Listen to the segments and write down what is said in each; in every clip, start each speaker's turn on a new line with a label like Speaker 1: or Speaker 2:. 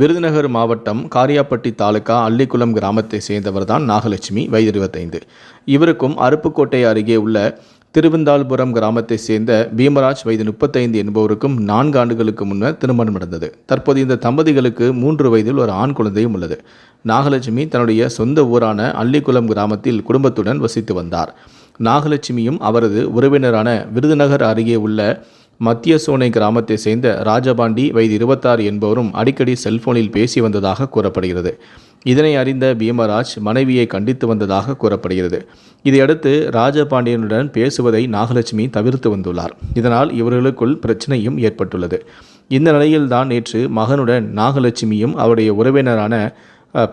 Speaker 1: விருதுநகர் மாவட்டம் காரியாப்பட்டி தாலுகா அள்ளிக்குளம் கிராமத்தை சேர்ந்தவர்தான் நாகலட்சுமி வயது இருபத்தைந்து. இவருக்கும் அருப்புக்கோட்டை அருகே உள்ள திருவந்தாள்புரம் கிராமத்தை சேர்ந்த பீமராஜ் வயது முப்பத்தைந்து என்பவருக்கும் நான்கு ஆண்டுகளுக்கு முன்னர் திருமணம் நடந்தது. தற்போது இந்த தம்பதிகளுக்கு மூன்று வயதில் ஒரு ஆண் குழந்தையும் உள்ளது. நாகலட்சுமி தன்னுடைய சொந்த ஊரான அள்ளிக்குளம் கிராமத்தில் குடும்பத்துடன் வசித்து வந்தார். நாகலட்சுமியும் அவரது உறவினரான விருதுநகர் அருகே உள்ள மத்திய சோனை கிராமத்தை சேர்ந்த ராஜபாண்டி வயது இருபத்தாறு என்பவரும் அடிக்கடி செல்போனில் பேசி வந்ததாக கூறப்படுகிறது. இதனை அறிந்த பீமராஜ் மனைவியை கண்டித்து வந்ததாக கூறப்படுகிறது. இதையடுத்து ராஜபாண்டியனுடன் பேசுவதை நாகலட்சுமி தவிர்த்து வந்துள்ளார். இதனால் இவர்களுக்குள் பிரச்சனையும் ஏற்பட்டுள்ளது. இந்த நிலையில்தான் நேற்று மகனுடன் நாகலட்சுமியும் அவருடைய உறவினரான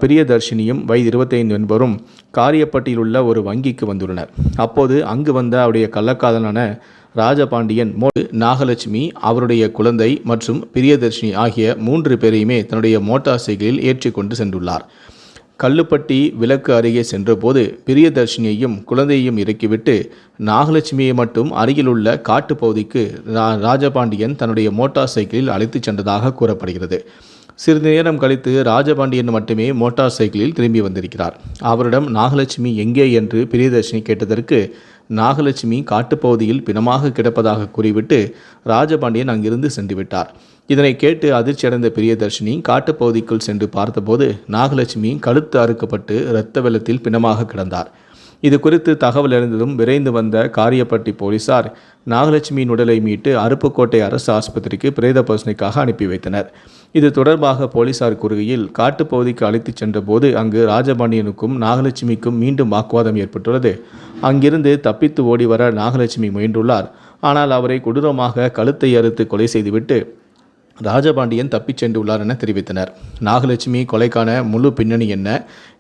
Speaker 1: பிரியதர்ஷினியும் வயது இருபத்தைந்து என்பவரும் காரியப்பட்டியில் உள்ள ஒரு வங்கிக்கு வந்துள்ளனர். அப்போது அங்கு வந்த அவருடைய கள்ளக்காதலான ராஜபாண்டியன் மோ நாகலட்சுமி அவருடைய குழந்தை மற்றும் பிரியதர்ஷினி ஆகிய மூன்று பேரையுமே தன்னுடைய மோட்டார் சைக்கிளில் ஏற்றி கொண்டு சென்றுள்ளார். கல்லுப்பட்டி விளக்கு அருகே சென்றபோது பிரியதர்ஷினியையும் குழந்தையையும் இறக்கிவிட்டு நாகலட்சுமியை மட்டும் அருகிலுள்ள காட்டுப் பகுதிக்கு ரா- ராஜபாண்டியன் தன்னுடைய மோட்டார் சைக்கிளில் அழைத்துச் சென்றதாக கூறப்படுகிறது. சிறிது நேரம் கழித்து ராஜபாண்டியன் மட்டுமே மோட்டார் சைக்கிளில் திரும்பி வந்திருக்கிறார். அவரிடம் நாகலட்சுமி எங்கே? என்று பிரியதர்ஷினி கேட்டதற்கு நாகலட்சுமி காட்டுப்பகுதியில் பிணமாக கிடப்பதாக கூறிவிட்டு ராஜபாண்டியன் அங்கிருந்து சென்றுவிட்டார். இதனை கேட்டு அதிர்ச்சியடைந்த பிரியதர்ஷினி காட்டுப்பகுதிக்குள் சென்று பார்த்தபோது நாகலட்சுமி கழுத்து அறுக்கப்பட்டு இரத்த வெள்ளத்தில் பிணமாக கிடந்தார். இது குறித்து தகவல் அறிந்ததும் விரைந்து வந்த காரியப்பட்டி போலீசார் நாகலட்சுமியின் உடலை மீட்டு அருப்புக்கோட்டை அரசு ஆஸ்பத்திரிக்கு பிரேத பரிசோதனைக்காக அனுப்பி வைத்தனர். இது தொடர்பாக போலீசார் கூறுகையில் காட்டுப்பகுதிக்கு அழைத்துச் சென்றபோது அங்கு ராஜபாண்டியனுக்கும் நாகலட்சுமிக்கும் மீண்டும் வாக்குவாதம் ஏற்பட்டுள்ளது. அங்கிருந்து தப்பித்து ஓடி வர நாகலட்சுமி முயன்றுள்ளார். ஆனால் அவரை கொடூரமாக கழுத்தை அறுத்து கொலை செய்துவிட்டு ராஜபாண்டியன் தப்பிச் சென்றுள்ளார் என தெரிவித்தனர். நாகலட்சுமி கொலைக்கான முழு பின்னணி என்ன?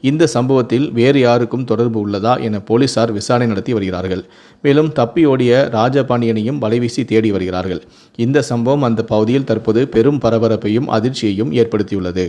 Speaker 1: இந்த சம்பவத்தில் வேறு யாருக்கும் தொடர்பு உள்ளதா என போலீசார் விசாரணை நடத்தி வருகிறார்கள். மேலும் தப்பி ஓடிய ராஜபாண்டியனையும் வலைவீசி தேடி வருகிறார்கள். இந்த சம்பவம் அந்த பகுதியில் தற்போது பெரும் பரபரப்பையும் அதிர்ச்சியையும் ஏற்படுத்தியுள்ளது.